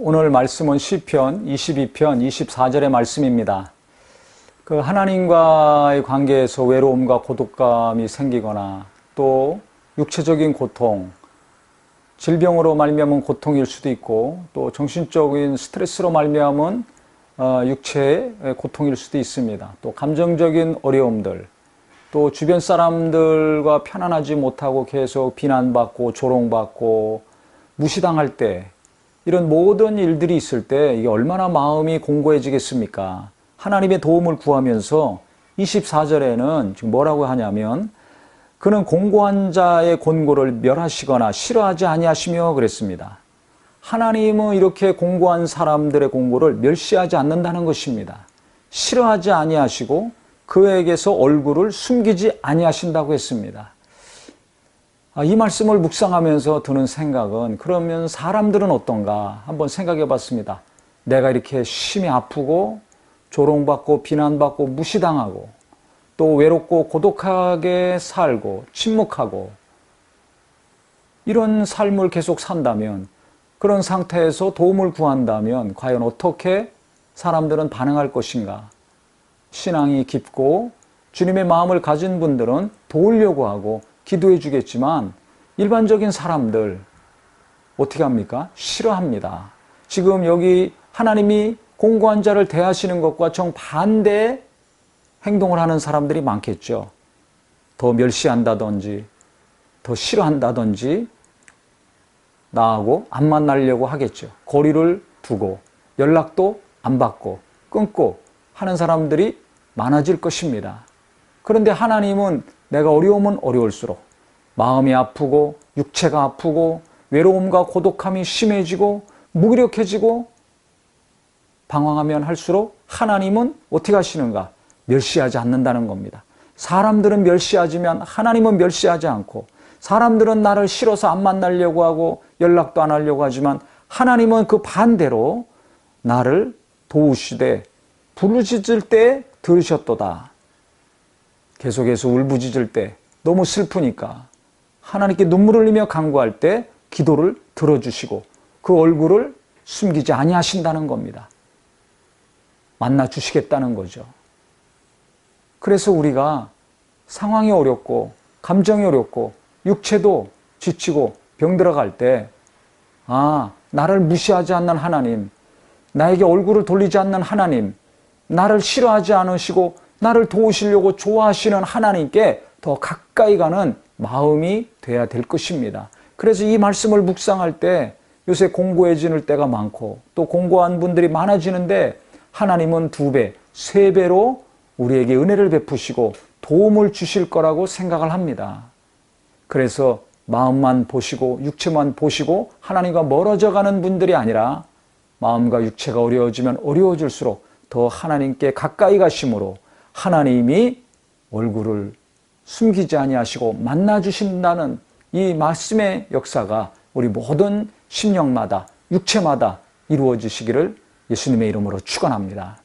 오늘 말씀은 시편 22편 24절의 말씀입니다. 그 하나님과의 관계에서 외로움과 고독감이 생기거나 또 육체적인 고통, 질병으로 말미암은 고통일 수도 있고 또 정신적인 스트레스로 말미암은 어, 육체의 고통일 수도 있습니다. 또 감정적인 어려움들, 또 주변 사람들과 편안하지 못하고 계속 비난받고 조롱받고 무시당할 때 이런 모든 일들이 있을 때 이게 얼마나 마음이 공고해지겠습니까? 하나님의 도움을 구하면서 24절에는 지금 뭐라고 하냐면 그는 공고한 자의 권고를 멸하시거나 싫어하지 아니하시며 그랬습니다. 하나님은 이렇게 공고한 사람들의 공고를 멸시하지 않는다는 것입니다. 싫어하지 아니하시고 그에게서 얼굴을 숨기지 아니하신다고 했습니다. 아, 이 말씀을 묵상하면서 드는 생각은 그러면 사람들은 어떤가 한번 생각해 봤습니다. 내가 이렇게 심히 아프고 조롱받고 비난받고 무시당하고 또 외롭고 고독하게 살고 침묵하고 이런 삶을 계속 산다면 그런 상태에서 도움을 구한다면 과연 어떻게 사람들은 반응할 것인가? 신앙이 깊고 주님의 마음을 가진 분들은 도우려고 하고 기도해 주겠지만 일반적인 사람들 어떻게 합니까? 싫어합니다. 지금 여기 하나님이 공고한 자를 대하시는 것과 정반대의 행동을 하는 사람들이 많겠죠. 더 멸시한다든지, 더 싫어한다든지, 나하고 안 만나려고 하겠죠. 거리를 두고, 연락도 안 받고, 끊고 하는 사람들이 많아질 것입니다. 그런데 하나님은 내가 어려우면 어려울수록 마음이 아프고, 육체가 아프고, 외로움과 고독함이 심해지고, 무기력해지고, 방황하면 할수록 하나님은 어떻게 하시는가? 멸시하지 않는다는 겁니다. 사람들은 멸시하지만 하나님은 멸시하지 않고 사람들은 나를 싫어서 안 만나려고 하고 연락도 안 하려고 하지만 하나님은 그 반대로 나를 도우시되 부르짖을 때 들으셨도다. 계속해서 울부짖을 때 너무 슬프니까 하나님께 눈물을 흘리며 간구할 때 기도를 들어주시고 그 얼굴을 숨기지 아니하신다는 겁니다. 만나 주시겠다는 거죠. 그래서 우리가 상황이 어렵고 감정이 어렵고 육체도 지치고 병들어 갈 때 아, 나를 무시하지 않는 하나님, 나에게 얼굴을 돌리지 않는 하나님, 나를 싫어하지 않으시고 나를 도우시려고 좋아하시는 하나님께 더 가까이 가는 마음이 돼야 될 것입니다. 그래서 이 말씀을 묵상할 때 요새 공고해지는 때가 많고 또 공고한 분들이 많아지는데 하나님은 두 배, 세 배로 우리에게 은혜를 베푸시고 도움을 주실 거라고 생각을 합니다. 그래서 마음만 보시고 육체만 보시고 하나님과 멀어져 가는 분들이 아니라 마음과 육체가 어려워지면 어려워질수록 더 하나님께 가까이 가심으로 하나님이 얼굴을 숨기지 아니하시고 만나 주신다는 이 말씀의 역사가 우리 모든 심령마다 육체마다 이루어지시기를 예수님의 이름으로 축원합니다.